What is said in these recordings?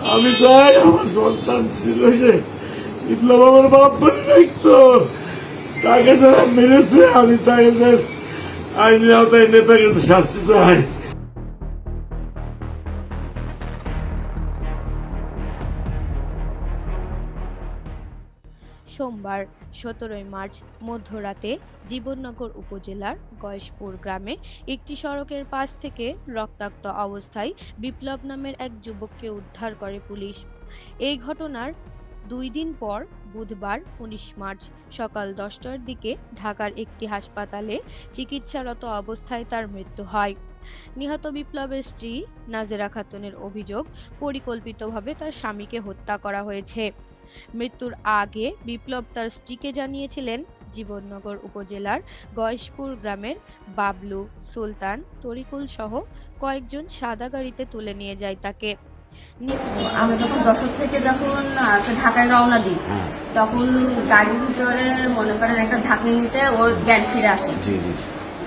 আমি চাই আমার সন্তান ছিল সে। বিপ্লব আমার বাপ বলে দেখতো। তাকে যারা মেরেছে, আমি তাকে আইনের আওতায় নেতাকে শাস্তি চাই সোমবার সতেরোই মার্চ মধ্যরাতে জীবননগর উপজেলার গয়েশপুর গ্রামে একটি সড়কের পাশ থেকে রক্তাক্ত অবস্থায় বিপ্লব নামের এক যুবককে উদ্ধার করে পুলিশ। এই ঘটনার দুই দিন পর বুধবার উনিশ মার্চ সকাল দশটার দিকে ঢাকার একটি হাসপাতালে চিকিৎসারত অবস্থায় তার মৃত্যু হয়। নিহত বিপ্লবের স্ত্রী নাজেরা খাতুনের অভিযোগ পরিকল্পিতভাবে তার স্বামীকে হত্যা করা হয়েছে। মৃত্যুর আগে বিপ্লব তার স্ত্রীকে জানিয়েছিলেন জীবননগর উপজেলার গয়েশপুর গ্রামের বাবলু সুলতান তরিকুল সহ কয়েকজন সাদা গাড়িতে তুলে নিয়ে যায় তাকে। আমরা যখন যশোর থেকে যখন ঢাকায় রওনা দিই তখন গাড়ির ভিতরে মনে করেন একটা ঝাঁকনি নিতে ওর জ্ঞান ফিরে আসে। জি জি।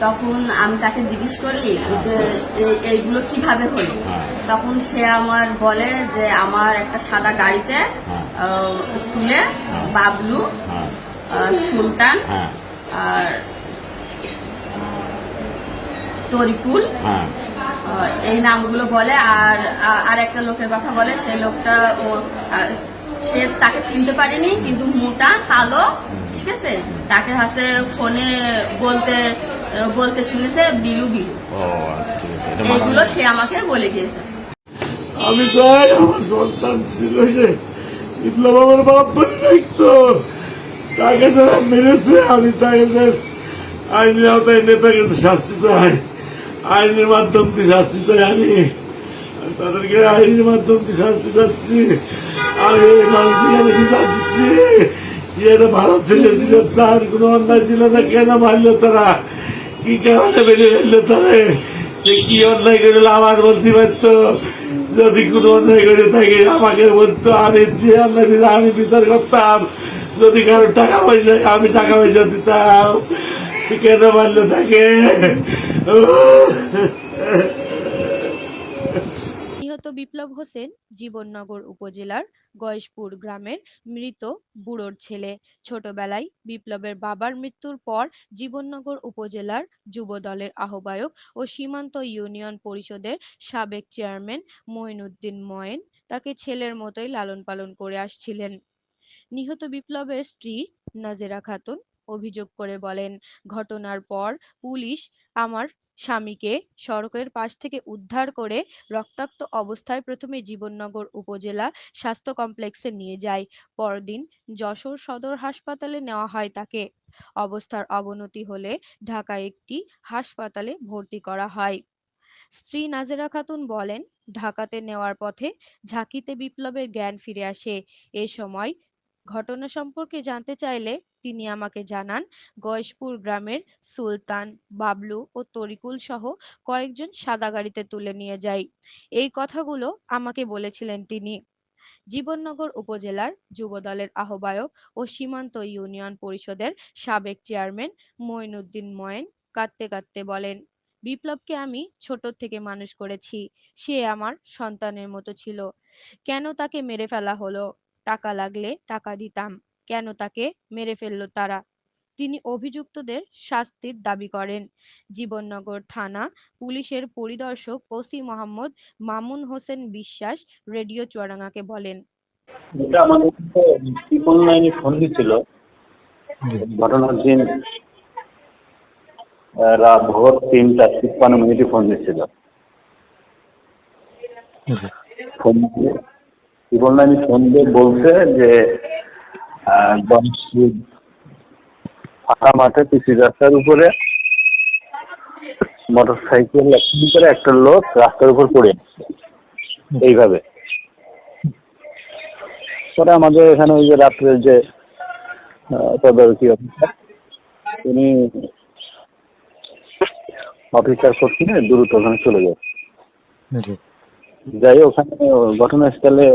তখন আমি তাকে জিজ্ঞেস করি যে এই- এইগুলো কীভাবে হলো? হ্যাঁ। তখন সে আমার বলে যে আমার একটা সাদা গাড়িতে হ্যাঁ। তুলে বাবলু হ্যাঁ। সুলতান হ্যাঁ। আর তরিকুল এই নামগুলো বলে আর আর একটা লোকের কথা বলে। সেই লোকটা ও সে তাকে চিনতে পারেনি কিন্তু মোটা কালো ঠিক আছে? তাকে হাসে ফোনে বলতে বলতে শুনেছে বিলু বিলু। ও আচ্ছা ঠিক আছে এটা এইগুলো মানা- সে আমাকে বলে গিয়েছে। আমি চাই আমার সন্তান ছিল সে। বিপ্লব আমার বাপ বলে দেখতো। তাকে যারা মেরেছে আমি তাকে আইনের আওতায় এনে তাকে শাস্তি চাই আইনের মাধ্যম দিয়ে শাস্তি চাই আমি তাদেরকে আইনের মাধ্যম দিয়ে শাস্তি চাচ্ছি। আমি এই মানুষের কাছে বিচার দিচ্ছি? কি একটা ভালো ছেলে ছিল তার কোনো অন্যায় ছিল না কেন মারল তারা? কি কারণে বেরিয়ে ফেলল তবে যে কি অন্যায় করেছিল? আমার বলতে পারতো? যদি কোনো অন্যায় করে থাকে, আমাকে বলতো, আমি যে অন্যায় আমি বিচার করতাম। যদি কারও টাকা পয়সা, আমি টাকা পয়সা দিতাম। কেন মারলো থাকে বিপ্লব হোসেন জীবননগর উপজেলার গয়েশপুর গ্রামের মৃত বুড়োর ছেলে। ছোটবেলায় বিপ্লবের বাবার মৃত্যুর পর জীবননগর উপজেলার যুব দলের আহ্বায়ক ও সীমান্ত ইউনিয়ন পরিষদের সাবেক চেয়ারম্যান মঈনুদ্দিন ময়েন তাকে ছেলের মতোই লালন পালন করে আসছিলেন। নিহত বিপ্লবের স্ত্রী নাজেরা খাতুন অভিযোগ করে বলেন, ঘটনার পর পুলিশ আমার স্বামীকে সড়কের পাশ থেকে উদ্ধার করে রক্তাক্ত অবস্থায় প্রথমে জীবননগর উপজেলা স্বাস্থ্য কমপ্লেক্সে নিয়ে যায়। পরদিন যশোর সদর হাসপাতালে নেওয়া হয় তাকে। অবস্থার অবনতি হলে ঢাকা একটি হাসপাতালে ভর্তি করা হয়। স্ত্রী নাজেরা খাতুন বলেন, ঢাকাতে নেওয়ার পথে ঝাঁকিতে বিপ্লবের জ্ঞান ফিরে আসে। এ সময় ঘটনা সম্পর্কে জানতে চাইলে তিনি আমাকে জানান, গয়েশপুর গ্রামের সুলতান, বাবলু ও তরিকুল সহ কয়েকজন সাদা গাড়িতে তুলে নিয়ে যায় এই কথাগুলো আমাকে বলেছিলেন তিনি। জীবননগর উপজেলার যুবদলের আহ্বায়ক ও সীমান্ত ইউনিয়ন পরিষদের সাবেক চেয়ারম্যান মঈনুদ্দিন ময়েন কাঁদতে কাঁদতে বলেন, বিপ্লবকে আমি ছোট থেকে মানুষ করেছি, সে আমার সন্তানের মতো ছিল। কেন তাকে মেরে ফেলা হলো? টাকা লাগলে টাকা দিতাম। কেন তাকে মেরে ফেলল তারা? তিনি অভিযুক্তদের শাস্তির দাবি করেন। জীবননগর থানা পুলিশের পরিদর্শক ওসি মোহাম্মদ মামুন হোসেন বিশ্বাস রেডিও চুয়াডাঙ্গাকে বলেন। এটা আমাদের ট্রিপল নাইনে ফোন ঘটনার দিন রাত ভোর তিনটা তিপ্পান্ন মিনিটে ফোন দিচ্ছিল ফোন ট্রিপল নাইনে ফোন দিয়ে বলছে যে আহ, ফাঁকা মাঠে পিসি রাস্তার উপরে মোটর সাইকেল করে একটা লোক রাস্তার উপর পড়ে এইভাবে। পরে আমাদের এখানে ওই যে রাত্রের যে তদারকি অফিসার উনি অফিসার করতে দ্রুত ওখানে চলে যায়। যাই ওখানে ঘটনাস্থলে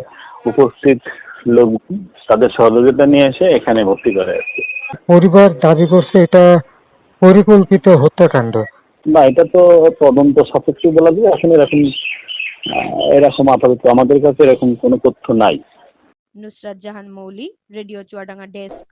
উপস্থিত লোক তাদের সহযোগিতা নিয়ে এসে এখানে ভর্তি করে আর কি। পরিবার দাবি করছে এটা পরিকল্পিত হত্যাকাণ্ড। না এটা তো তদন্ত সাপেক্ষে বলা যায় আসলে এরকম আহ, এরকম আপাতত আমাদের কাছে এরকম কোনো তথ্য নাই। Nusrat Jahan Mouli radio Chuadanga desk.